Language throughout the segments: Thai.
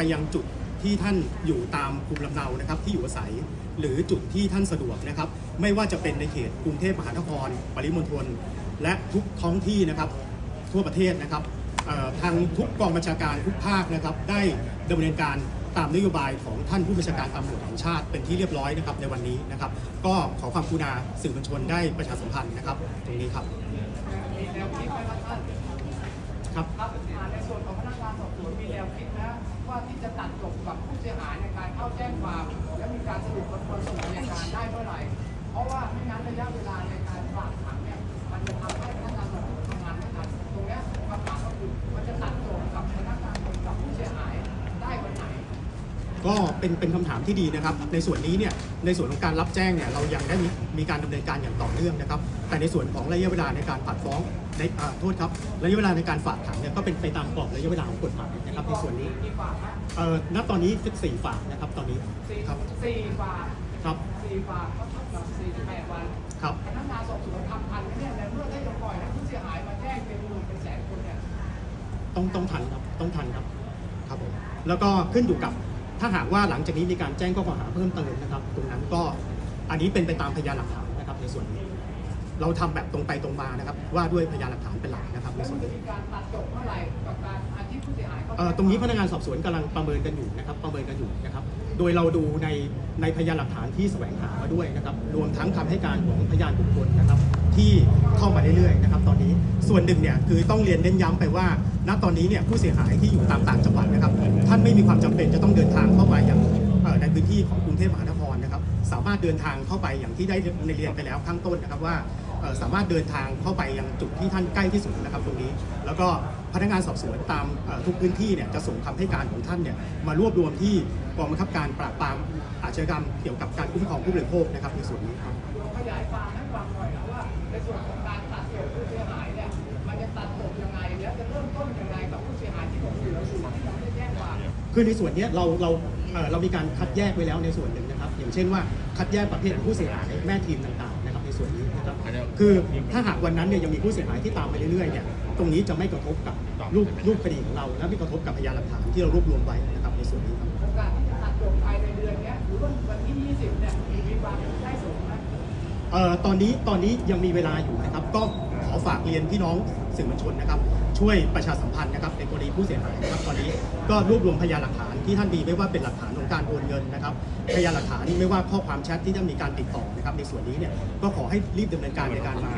ไปยังจุดที่ท่านอยู่ตามภูมิลำเนานะครับที่อยู่อาศัย หรือจุดที่ท่านสะดวกนะครับ ไม่ว่าจะเป็นในเขตกรุงเทพมหานคร ปริมณฑลและทุกท้องที่นะครับ ทั่วประเทศนะครับทางทุกกองบัญชาการทุกภาคนะครับ ได้ดำเนินการตามนโยบายของท่านผู้บัญชาการตำรวจแห่งชาติเป็นที่เรียบร้อยนะครับในวันนี้นะครับ ก็ขอความกรุณาสื่อมวลชนได้ประชาสัมพันธ์นะครับ ตรงนี้ครับครับ เป็นเป็นคำถามที่ดีนะครับ ในส่วนนี้เนี่ยในส่วนของการรับแจ้งเนี่ยเรายังได้มีมีการดำเนินการอย่างต่อเนื่องนะครับ แต่ในส่วนของระยะเวลาในการผัดฟ้องในอ่าโทษครับระยะเวลาในการฝากขังเนี่ยก็เป็นไปตามกรอบระยะเวลาของกฎหมายนะครับในส่วนนี้กี่ฝากฮะเอ่อณตอนนี้ 14 ฝากนะครับตอนนี้สี่ครับสี่ฝากครับสี่ฝากก็เท่ากับสี่สิบแปดวันครับ พนักงานสอบสวนทำทันไหมเนี่ยในเมื่อถ้าจะปล่อยให้ผู้เสียหายมาแจ้งเป็นหมื่นเป็นแสนคนเนี่ย ต้องต้องทันครับต้องทันครับครับผมแล้วก็ขึ้นอยู่กับ ถ้าหากว่าหลังจากนี้มีการแจ้งข้อกล่าวหาเพิ่มเติมนะครับ ตรงนั้นก็อันนี้เป็นไปตามพยานหลักฐานนะครับ ในส่วนนี้ เราทำแบบตรงไปตรงมานะครับ ว่าด้วยพยานหลักฐานเป็นหลักนะครับในแล้วส่มัวนนจะนี้มีการตัดจบเมื่อไหร่กับการอาชีพผู้เสียหายเขาเอ่อตรงนี้พนักงานสอบสวนกำลังประเมินกันอยู่นะครับ ประเมินกันอยู่นะครับ โดยเราดูในในพยานหลักฐานที่แสวงหามาด้วยนะครับ รวมทั้งคำให้การของพยานบุคคลนะครับ ที่เข้ามาเรื่อยๆนะครับตอนนี้ส่วนหนึ่งเนี่ยคือต้องเรียนเน้นย้ำไปว่า ณตอนนี้เนี่ยผู้เสียหายที่อยู่ตามต่างจังหวัดนะครับ ท่านไม่มีความจำเป็นจะต้องเดินทางเข้าไปอย่างในพื้นที่ของกรุงเทพมหานครนะครับ สามารถเดินทางเข้าไปอย่างที่ได้ในเรียนไปแล้วข้างต้นนะครับว่าสามารถเดินทางเข้าไปยังจุดที่ท่านใกล้ที่สุดนะครับตรงนี้ แล้วก็พนักงานสอบสวนตามทุกพื้นที่เนี่ยจะส่งคำให้การของท่านเนี่ยมารวบรวมที่กองบังคับการปราบปรามอาชญากรรมเกี่ยวกับการคุ้มครองผู้บริโภคนะครับในส่วนนี้ครับ ความคือในส่วนเนี้ยเราเราเอ่อเรามีการคัดแยกไว้แล้วในส่วนหนึ่งนะครับ อย่างเช่นว่าคัดแยกประเภทของผู้เสียหายแม่ทีมต่างๆนะครับในส่วนนี้นะครับคือถ้าหากวันนั้นเนี่ยยังมีผู้เสียหายที่ตามไปเรื่อยๆเนี่ยตรงนี้จะไม่กระทบกับรูปรูปคดีของเรา และไม่กระทบกับพยานหลักฐานที่เรารวบรวมไว้นะครับในส่วนนี้ครับโอกาสที่จะตัดจบภายในเดือนเนี้ยหรือว่าวันที่ 20 เนี่ยมีความเป็นไปได้สูงไหมเอ่อตอนนี้ตอนนี้ยังมีเวลาอยู่นะครับ ก็ขอฝากเรียนพี่น้องสื่อมวลชนนะครับ ช่วยประชาสัมพันธ์นะครับในกรณีผู้เสียหายนะครับตอนนี้ก็รวบรวมพยานหลักฐานที่ท่านมีไม่ว่าเป็นหลักฐานของการโอนเงินนะครับพยานหลักฐานไม่ว่าข้อความแชทที่ท่านมีการติดต่อนะครับในส่วนนี้เนี่ยก็ขอให้รีบดำเนินการในการมา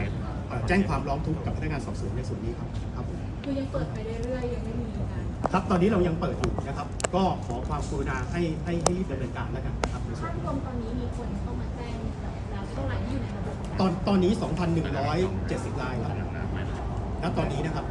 เอ่อแจ้งความร้องทุกข์กับพนักงานสอบสวนในส่วนนี้ครับครับผมคือยังเปิดไปเรื่อยๆยังไม่มีการครับตอนนี้เรายังเปิดอยู่นะครับ ก็ขอความกรุณาให้ให้ให้รีบดำเนินการแล้วกันนะครับในส่วภานพนี้รวมตอนนี้มีคนเข้ามาแจ้งแล้วเท่าไหร่ที่อยู่ในระบบของตอนตอนนี้ 2,170รายครับณตอนนี้นะครับ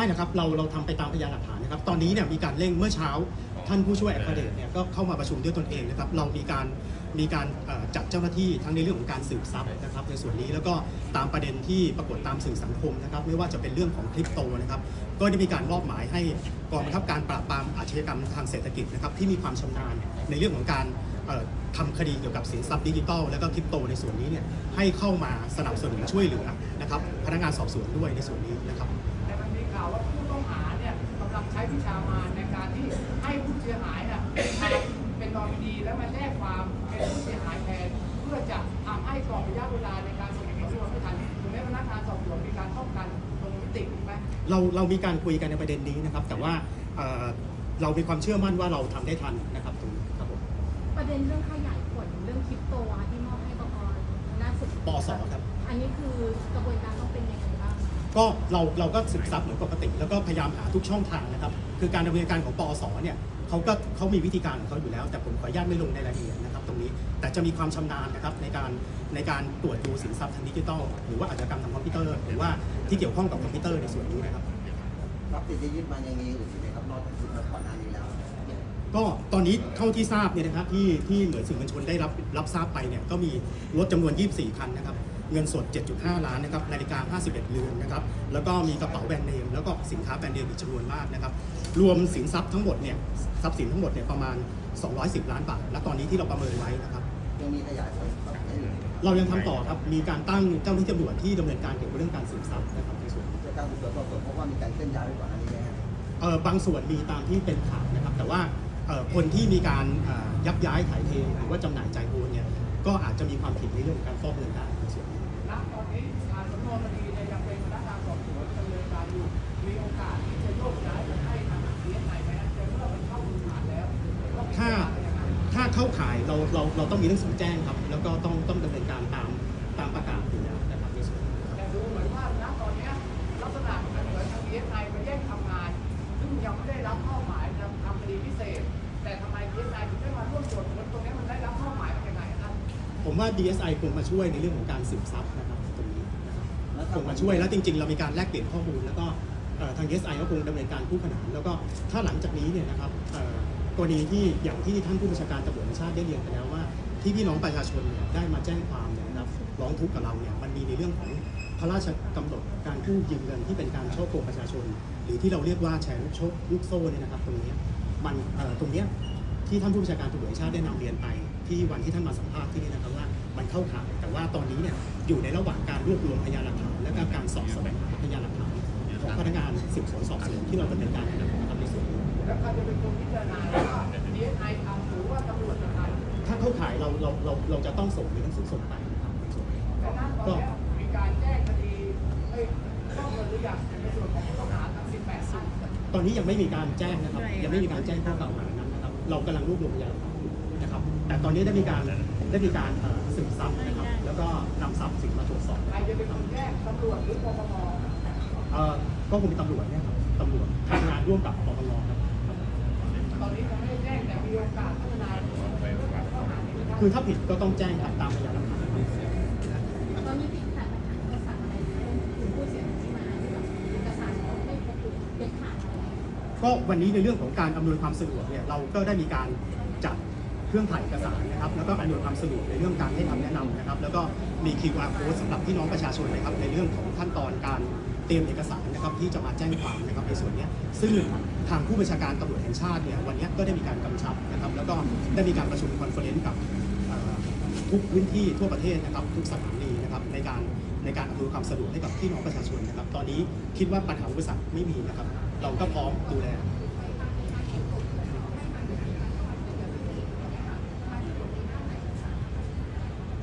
ไม่นะครับเราเราทำไปตามพยานหลักฐานนะครับตอนนี้เนี่ยมีการเร่งเมื่อเช้าท่านผู้ช่วยอัครเดชเนี่ยก็เข้ามาประชุมด้วยตนเองนะครับเรามีการมีการเอ่อจัดเจ้าหน้าที่ทั้งในเรื่องของการสืบทรัพย์นะครับในส่วนนี้แล้วก็ตามประเด็นที่ปรากฏตามสื่อสังคมนะครับไม่ว่าจะเป็นเรื่องของคริปโตนะครับก็ได้มีการมอบหมายให้กองบังคับการปราบปรามอาชญากรรมทางเศรษฐกิจนะครับที่มีความชำนาญในเรื่องของการเอ่อทำคดีเกี่ยวกับสินทรัพย์ดิจิทัลและก็คริปโตในส่วนนี้เนี่ยให้เข้ามาสนับสนุนช่วยเหลือนะครับพนักงานสอบสวนด้วยในส่วนนี้นะครับ ช้วิชามารในการที่ให้ผู้เสียหายเนี่ยมาเป็นนอมินีแล้วมาแจ้งความเป็นผู้เสียหายแทนเพื่อจะทำให้กรอบระยะเวลาในการส่งสำนวนไม่ทันถึงแม้พนักงานสอบสวนมีการป้องกันตรงมิตินี้ไหมเราเรามีการคุยกันในประเด็นนี้นะครับ แต่ว่าเอ่อเรามีความเชื่อมั่นว่าเราทำได้ทันนะครับตรงนี้ครับผมประเด็นเรื่องขยายผลเรื่องคริปโตอะที่มอบให้กกล่าสุดปอสครับ อันนี้คือกระบวนการต้อง ก็เราเราก็สืบทรัพย์เหมือนปกติ แล้วก็พยายามหาทุกช่องทางนะครับ คือการดำเนินการของปอสเนี่ยเขาก็เขามีวิธีการของเขาอยู่แล้ว แต่ผมขออนุญาตไม่ลงในรายละเอียดนะครับ ตรงนี้แต่จะมีความชำนาญนะครับในการในการตรวจดูสินทรัพย์ทางดิจิทัล หรือว่าอาชญากรรมทางคอมพิวเตอร์หรือว่าที่เกี่ยวข้องกับคอมพิวเตอร์ในส่วนนี้นะครับทรัพย์สินที่ยึดมายังมีอยู่ไหมครับนอกจากยึดมาก่อนหน้านี้แล้วก็ตอนนี้เท่าที่ทราบเนี่ยนะครับที่ที่หน่วยสื่อมวลชนได้รับรับทราบไปเนี่ยก็มีรถจำนวน 24 คันนะครับ เงินสด 7.5 ล้านนะครับนาฬิกา 51 เรือนนะครับแล้วก็มีกระเป๋าแบรนด์เนมแล้วก็สินค้าแบรนด์เนมอีกจำนวนมากนะครับรวมสินทรัพย์ทั้งหมดเนี่ยทรัพย์สินทั้งหมดเนี่ยประมาณ 210 ล้านบาท และตอนนี้ที่เราประเมินไว้นะครับยังมีขยายผลต่อไปอยู่ไหมครับเรายังทำต่อครับมีการตั้งเจ้าหน้าที่ตำรวจที่ดำเนินการเกี่ยวกับเรื่องการสืบทรัพย์นะครับในส่วนนี้จากการสืบสวนสอบสวนเพราะว่ามีการเคลื่อนย้ายไปก่อนหน้านี้นะฮะเอ่อบางส่วนมีตามที่เป็นข่าวนะครับ แต่ว่าเอ่อคนที่มีการเอ่อยักย้ายถ่ายเทหรือว่าจำหน่ายจ่ายโอนเนี่ยก็อาจจะมีความผิดในเรื่องของการฟอกเงินได้ เข้าข่ายเราเราเราต้องมีหนังสือแจ้งครับ แล้วก็ต้องต้องดำเนินการตามตามประกาศอยู่แล้วนะครับในส่วนนี้ครับแต่ดูเหมือนว่าณตอนเนี้ยลักษณะมันเหมือนทางดีเอสไอมาแย่งทำงาน ซึ่งยังไม่ได้รับมอบหมายจะทำคดีพิเศษ แต่ทำไมดีเอสไอถึงได้มาร่วมตรวจค้นตรงเนี้ยมันได้รับมอบหมายมาจากไหนครับผมว่า DSI ควรมาช่วยในเรื่องของการสืบทรัพย์นะครับตรงนี้นะครับแล้วคงมาช่วยแล้วจริง ๆ เรามีการแลกเปลี่ยนข้อมูล แล้วก็เอ่อทาง DSI ก็คงดำเนินการคู่ขนานแล้วก็ถ้าหลังจากนี้เนี่ยนะครับเอ่อ กรณีที่อย่างที่ท่านผู้บัญชาการตำรวจแห่งชาติได้เรียนไปแล้วว่า ที่พี่น้องประชาชนเนี่ยได้มาแจ้งความเนี่ยนะครับร้องทุกข์กับเราเนี่ยมันมีในเรื่องของพระราชกำหนดการกู้ยืมเงินที่เป็นการช่อโกงประชาชน หรือที่เราเรียกว่าแชร์ลูกโชคลูกโซ่เนี่ยนะครับ ตรงนี้มันตรงเนี้ยที่ท่านผู้บัญชาการตำรวจแห่งชาติได้นำเรียนไป ที่วันที่ท่านมาสัมภาษณ์ที่นี่นะครับว่ามันเข้าข่ายแต่ว่าตอนนี้เนี่ยอยู่ในระหว่างการรวบรวมพยานหลักฐานและการสอบสวงหาพยานหลักฐานของพนักงานสืบสวนสอบสวนที่เราดำเนินการนะครับ แล้วใครจะเป็นคนพิจารณาว่าดีเอสไอทำหรือว่าตำรวจจะทำถ้าเข้าข่ายเราเราเราเราจะต้องส่งในหนังสือส่งไปนะครับในส่วนนี้แต่ณตอนเนี้ยมีการแจ้งคดีเอ้ยต้องเงินหรือยังในส่วนของผู้ต้องหาทั้ง18ท่านตอนนี้ยังไม่มีการแจ้งนะครับ ยังไม่มีการแจ้งข้อกล่าวหานั้นนะครับ เรากำลังรวบรวมพยานหลักฐานอยู่นะครับ แต่ตอนนี้ได้มีการได้มีการเอ่อสืบทรัพย์นะครับ แล้วก็นำทรัพย์สินมาตรวจสอบ ใครจะเป็นคนแจ้งตำรวจหรือปปง เอ่อก็คงเป็นตำรวจเนี่ยครับตำรวจทำงานร่วมกับปปงครับ ตอนนี้ยังไม่ได้แจ้งแต่มีโอกาสพัฒนาข้อหานี้นะ คือถ้าผิดก็ต้องแจ้งครับตามพยานหลักฐานตอนนี้ที่ขาดหลักฐานเอกสารอะไรกลุ่มผู้เสียหายที่มาแบบเอกสารเขาไม่ครบถ้วนเป็นขาดอะไรก็วันนี้ในเรื่องของการอำนวยความสะดวกเนี่ยเราก็ได้มีการจัดเครื่องถ่ายเอกสารนะครับ แล้วก็อำนวยความสะดวกในเรื่องการให้คำแนะนำนะครับ แล้วก็มี QR code สำหรับพี่น้องประชาชนนะครับในเรื่องของขั้นตอนการ ตรียมเอกสารนะครับที่จะมาแจ้งความนะครับในส่วนนี้ซึ่งทางผู้บัญชาการตำรวจแห่งชาติเนี่ยวันนี้ก็ได้มีการกำชับนะครับแล้วก็ได้มีการประชุมคอนเฟอเรนซ์กับทุกพื้นที่ทั่วประเทศนะครับทุกสถานีนะครับในการในการอำนวยความสะดวกให้กับพี่น้องประชาชนนะครับ ตอนนี้คิดว่าปัญหาอุปสรรคไม่มีนะครับ เราก็พร้อมดูแล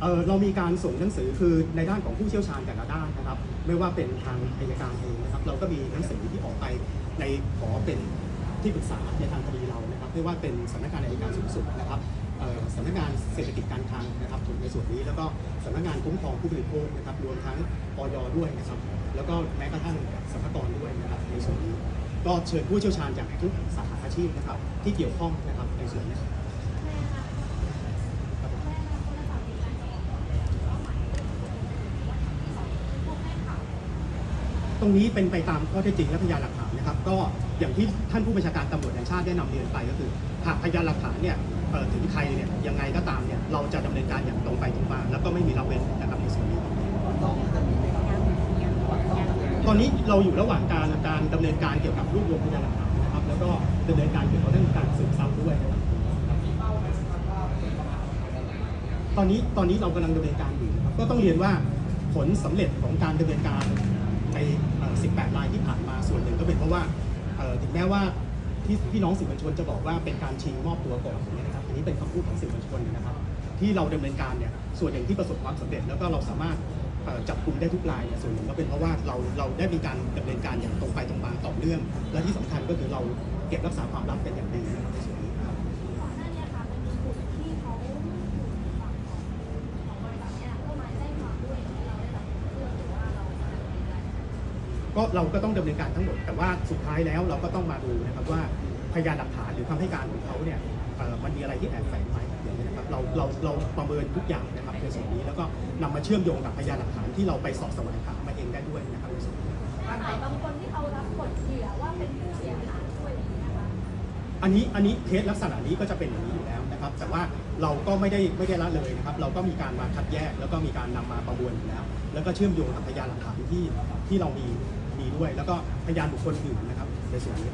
เอ่อเรามีการส่งหนังสือคือในด้านของผู้เชี่ยวชาญแต่ละด้านนะครับ ไม่ว่าเป็นทางอัยการเองนะครับ เราก็มีหนังสือที่ออกไปในขอเป็นที่ปรึกษาในทางคดีเรานะครับ ไม่ว่าเป็นสำนักงานอัยการสูงสุดนะครับสำนักงานเศรษฐกิจการคลังนะครับในส่วนนี้แล้วก็สำนักงานคุ้มครองผู้บริโภคนะครับรวมทั้งออยด้วยนะครับ แล้วก็แม้กระทั่งสรรพากรด้วยนะครับในส่วนนี้ ก็เชิญผู้เชี่ยวชาญจากทุกสาขาอาชีพนะครับ ที่เกี่ยวข้องนะครับในส่วนนี้ ตรงนี้เป็นไปตามข้อเท็จจริงและพยานหลักฐานนะครับ ก็อย่างที่ท่านผู้บัญชาการตำรวจแห่งชาติได้นำเรียนไปก็คือ หากพยานหลักฐานเนี่ยถึงใครเนี่ยยังไงก็ตามเนี่ยเราจะดำเนินการอย่างตรงไปตรงมา แล้วก็ไม่มีละเว้นนะครับในส่วนนี้ตองจะมีไหมครับตอนนี้เราอยู่ระหว่างการการดำเนินการเกี่ยวกับรวบรวมพยานหลักฐานนะครับ แล้วก็ดำเนินการเกี่ยวกับเรื่องการสืบทรัพย์ด้วยตอนนี้ตอนนี้เรากำลังดำเนินการอยู่ครับก็ต้องเรียนว่าผลสำเร็จของการดำเนินการ ใน 18 รายที่ผ่านมาส่วนหนึ่งก็เป็นเพราะว่าถึงแม้ว่าที่พี่น้องสื่อมวลชนจะบอกว่าเป็นการชิงมอบตัวก่อนอย่างเงี้ยนะครับอันนี้เป็นคำพูดของสื่อมวลชนนะครับ ที่เราดำเนินการเนี่ยส่วนหนึ่งที่ประสบความสำเร็จแล้วก็เราสามารถจับกลุ่มได้ทุกรายเนี่ยส่วนหนึ่งก็เป็นเพราะว่าเราเราได้มีการดำเนินการอย่างตรงไปตรงมาต่อเนื่อง และที่สำคัญก็คือเราเก็บรักษาความลับเป็นอย่างดี ก็เราก็ต้องดำเนินการทั้งหมด แต่ว่าสุดท้ายแล้วเราก็ต้องมาดูนะครับว่าพยานหลักฐานหรือคำให้การของเขาเนี่ยเอ่อมันมีอะไรที่แอบแฝงไหมอย่างนี้นะครับเราเราเราประเมินทุกอย่างนะครับในส่วนนี้แล้วก็นำมาเชื่อมโยงกับพยานหลักฐานที่เราไปสอบแสวงหามาเองได้ด้วยนะครับในส่วนนี้หลายบางคนที่เขารับบทเหยื่อว่าเป็นผู้เสียหายด้วยอย่างนี้นะคะอันนี้อันนี้เคสลักษณะนี้ก็จะเป็นอย่างนี้อยู่แล้วนะนะครับ แต่ว่าเราก็ไม่ได้ไม่ได้ละเลยนะครับ เราก็มีการมาคัดแยก แล้วก็มีการนำมาประมวลอยู่แล้ว แล้วก็เชื่อมโยงกับพยานหลักฐานที่ที่เรามี มีด้วย แล้วก็พยานบุคคลอื่นนะครับในส่วนนี้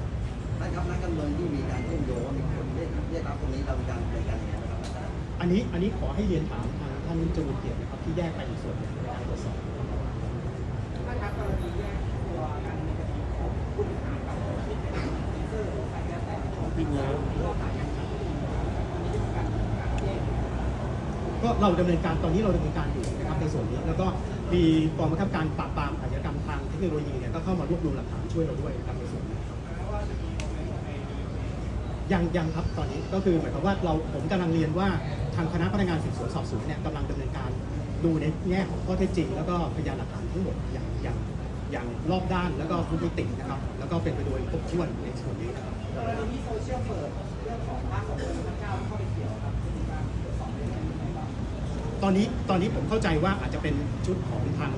ท่านครับนักการเมืองที่มีการเชื่อมโยงว่ามีคนเรียกเรียกรับตรงนี้เรามีการดำเนินการยังไงบ้างครับอาจารย์อันนี้อันนี้ขอให้เรียนถามทางท่านจรูนเกียรตินะครับที่แยกไปอีกส่วนหนึ่งในการตรวจสอบถ้าครับกรณีแยกตัวกันในคดีของผู้ต้องหากับคนที่เป็นเซอร์หรือใครก็แต่ของพิงแล้วข้อหาอย่างนี้มีการการแยกก็เราดำเนินการตอนนี้เราดำเนินการอยู่นะครับในส่วนนี้ แล้วก็มีกองบังคับการปราบปรามอาชญากรรม ทคโนโลยีเนี่ยก็เข้ามารวบรวมหลักฐานช่วยเราด้วยนะครับในส่วนนี้ครับยังยังครับตอนนี้ก็คือหมายความว่าเราผมกำลังเรียนว่าทางคณะพนักงานสืบสวนสอบสวนเนี่ยกำลังดำเนินการดูในแง่ของข้อเท็จจริง แล้วก็พยานหลักฐานทั้งหมดอย่างอย่างอย่างรอบด้านแล้วก็ทุกมิตินะครับ แล้วก็เป็นไปโดยครบถ้วนในส่วนนี้นะครับกรณีที่โซเชียลเปิดเรื่องของภาพของพระเจ้าเข้าไปเกี่ยวครับตอนนี้ตอนนี้ผมเข้าใจว่าอาจจะเป็นชุดของทาง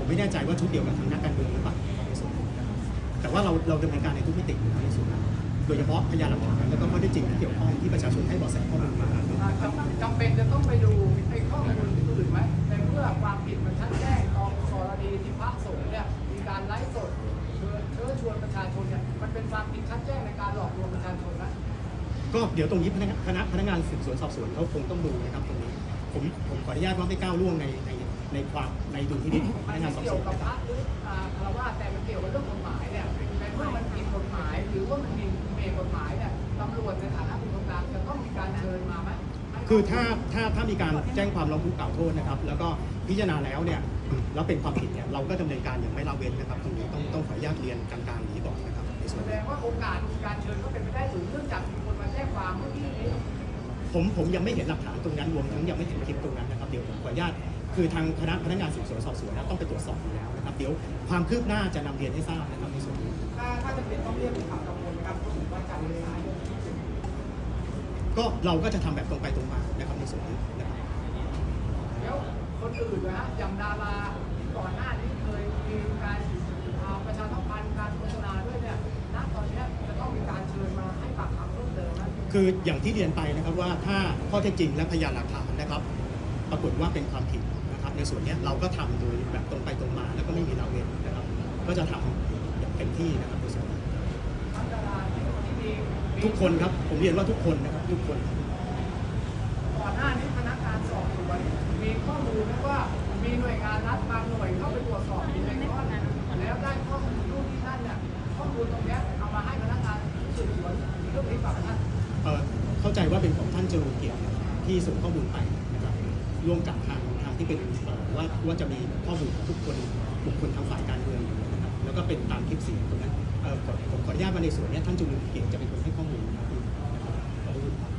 ผมไม่แน่ใจว่าชุดเดียวกับทางนักการเมืองหรือเปล่าในส่วนนี้นะครับแต่ว่าเราเราดำเนินการในทุกมิติอยู่แล้วในส่วนนั้นโดยเฉพาะพยานหลักฐานแล้วก็ข้อเท็จจริงที่เกี่ยวข้องที่ประชาชนให้เบาะแสข้อมูลมาอ่าจำจำเป็นจะต้องไปดูไอ้ข้อมูลอื่นไหมในเมื่อความผิดมันชัดแจ้งกองกรณีที่พระสงฆ์เนี่ยมีการไลฟ์สดเชิญเชิญชวนประชาชนเนี่ยมันเป็นความผิดชัดแจ้งในการหลอกลวงประชาชนนะ ก็เดี๋ยวตรงนี้พนักคณะพนักงานสืบสวนสอบสวนเขาคงต้องดูนะครับตรงนี้ผมผมขออนุญาตว่าไม่ก้าวล่วงในใน ในความในดุลพินิจของพมันนักงานสอบเกี่สยววนกับนะคพรับ ระหรืออ่าคารวะแต่มันเกี่ยวกับเรื่องกฎหมายเนี่ยในเมื่อมันผิดกฎหมายหรือว่ามันมีเมกฎหมายเนี่ยตำรวจในฐานะผู้กำกับจะต้องมีการเชิญมาไหมให้คือถ้าถ้าถ้ามีการแจ้งความร้องทุกข์กล่าวโทษนะครับ แล้วก็พิจารณาแล้วเนี่ยแล้วเป็นความผิดเนี่ยเราก็ดำเนินการอย่างไม่ละเว้นนะครับตรงนี้ต้องต้องขออนุญาตเรียนกลางๆนี้ก่อนนะครับในส่วนแสดนี้งว่าโอกาสการเชิญก็เป็นไปได้สูงเนื่องจากมีคนมาแจ้งความเมื่อกี้นี้ ผมผมยังไม่เห็นหลักฐานตรงนั้นรวมทั้งยังไม่เห็นคลิปตรงนั้นนะครับเดี๋ยวผมขออนุญาต คือทางคณะพนักงานสืบสวนสอบสวนนะต้องไปตรวจสอบอยู่แล้วนะครับเดี๋ยวความคืบหน้าจะนำเรียนให้ทราบนะครับในส่วนนี้ถ้าถ้าจะเป็นต้องเรียกเป็นข่าวกังวลนะครับก็ถือว่าการเลยายก็เราก็จะทำแบบตรงไปตรงมานะครับในส่วนนี้นะครับแล้วคนอื่นนะฮะอย่างดาราที่ก่อนหน้านี้เคยมีการอ่าประชาสัมพันธ์การโฆษณาด้วยเนี่ยณตอนเนี้ยจะต้องมีการเชิญมาให้ปากคำเพิ่มเติมนะคืออย่างที่เรียนไปนะครับว่าถ้าข้อเท็จจริงและพยานหลักฐานนะครับ ปรากฏว่าเป็นความผิดนะครับ ในส่วนเนี้เราก็ทำโดยแบบตรงไปตรงมาแล้วก็ไม่มีละเว้นนะครับ ก็จะทำอย่างเต็มที่นะครับในส่วนนี้ทุกคนครับผมเรียนว่าทุกคนนะครับทุกคนก่อนหน้านี้พนักงานสอบสวนมีข้อมูลว่ามีหน่วยงานรัฐบางหน่วยเข้าไปตรวจสอบมีในก้อนนั้นแล้วได้ข้อมูลรูปที่นั่นเนี่ยข้อมูลตรงนี้เอามาให้พนักงานสืบสวนเรื่องนี้กับท่านเข้าใจว่าเป็นของท่านจรูเกียรติที่ส่งข้อมูลไปนะครับร่วมกับทาง ทางที่เป็นเอ่อว่าว่าจะมีข้อมูลของทุกคนบุคคลทางฝ่ายการเมืองอยู่นะครับแล้วก็เป็นตามคลิปเสียงตรงนั้นเอ่อขอผมขออนุญาตมาในส่วนเนี้ยท่านจรูนเกียรติจะเป็นคนให้ข้อมูลนะครับนะครับขอบคุณครับ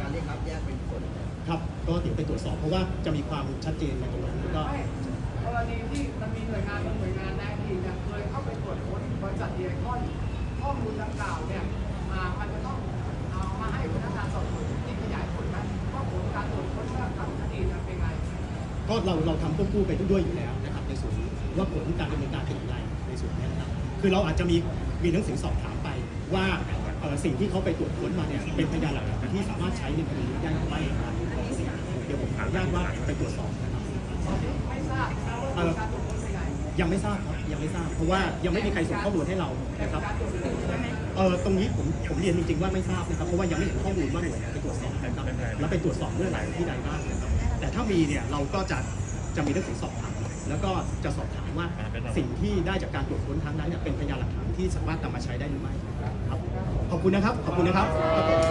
การเรียกรับแยกเป็นคนครับก็เดี๋ยวไปตรวจสอบเพราะว่าจะมีความชัดเจนในตรงนั้นแล้วก็ไม่กรณีที่มันมีหน่วยงานบางหน่วยงานในอดีตเนี่ยเคยเข้าไปตรวจค้นบริษัทเดียคอนข้อมูลดังกล่าวเนี่ยมามันจะต้องเอามาให้พนักงานสอบสวน ก็เราเราทำควบคู่ไปด้วยอยู่แล้วนะครับในส่วนนี้ว่าผลการดำเนินการเป็นอย่างไรในส่วนนี้นะครับคือเราอาจจะมีมีหนังสือสอบถามไปว่าเอ่อสิ่งที่เขาไปตรวจค้นมาเนี่ยเป็นพยานหลักฐานที่สามารถใช้ในคดีนี้ได้หรือไม่นะครับเดี๋ยวผมขออนุญาตว่าไปตรวจสอบนะครับไม่ทรผลการตรวจค้นเป็นไงยังไม่ทราบครับยังไม่ทราบ เพราะว่ายังไม่มีใครส่งข้อมูลให้เรานะครับการตรวจค้นใช่ไหมเออตรงนี้ผมผมเรียนจริงๆว่าไม่ทราบนะครับเพราะว่ายังไม่เห็นข้อมูลว่าหน่วยไหนไปตรวจสอบนะครับแล้วไปตรวจสอบเมื่อไหร่ที่ใดบ้างนะครับ ถ้ามีเนี่ยเราก็จะจะมีหนังสือสอบถามแล้วก็จะสอบถามว่าสิ่งที่ได้จากการตรวจค้นครั้งนั้นเนี่ยเป็นพยานหลักฐานที่สามารถนำมาใช้ได้หรือไม่ครับขอบคุณนะครับขอบคุณนะครับครับผม นะ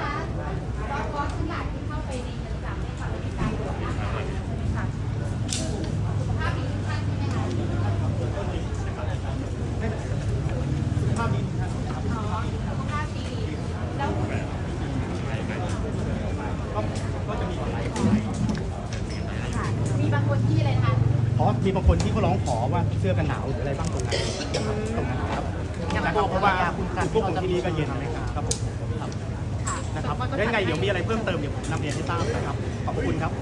คะว่าคอร์สทุกอย่างที่เข้าไปในเรือนจำเนี่ยค่ะมีการตรวจร่างกายใช่ไหมคะสุขภาพดีทุกท่านใช่ไหมคะ ภาพนี้นะครับ อ๋อสุขภาพดีแล้ว ก็ก็จะมีหลาย ค่ะมีบางคนที่อะไรนะคะ อ๋อมีบางคนที่เขาร้องขอว่า เสื้อกันหนาวหรืออะไรบ้างตรงนั้นนะครับตรงนั้นครับนะครับเพราะว่าพวกผมที่นี่ก็เย็นนะครับผมครับค่ะนะครับแล้วยังไงเดี๋ยวมีอะไรเพิ่มเติมเดี๋ยวผมนำเรียนให้ทราบนะครับขอบคุณครับ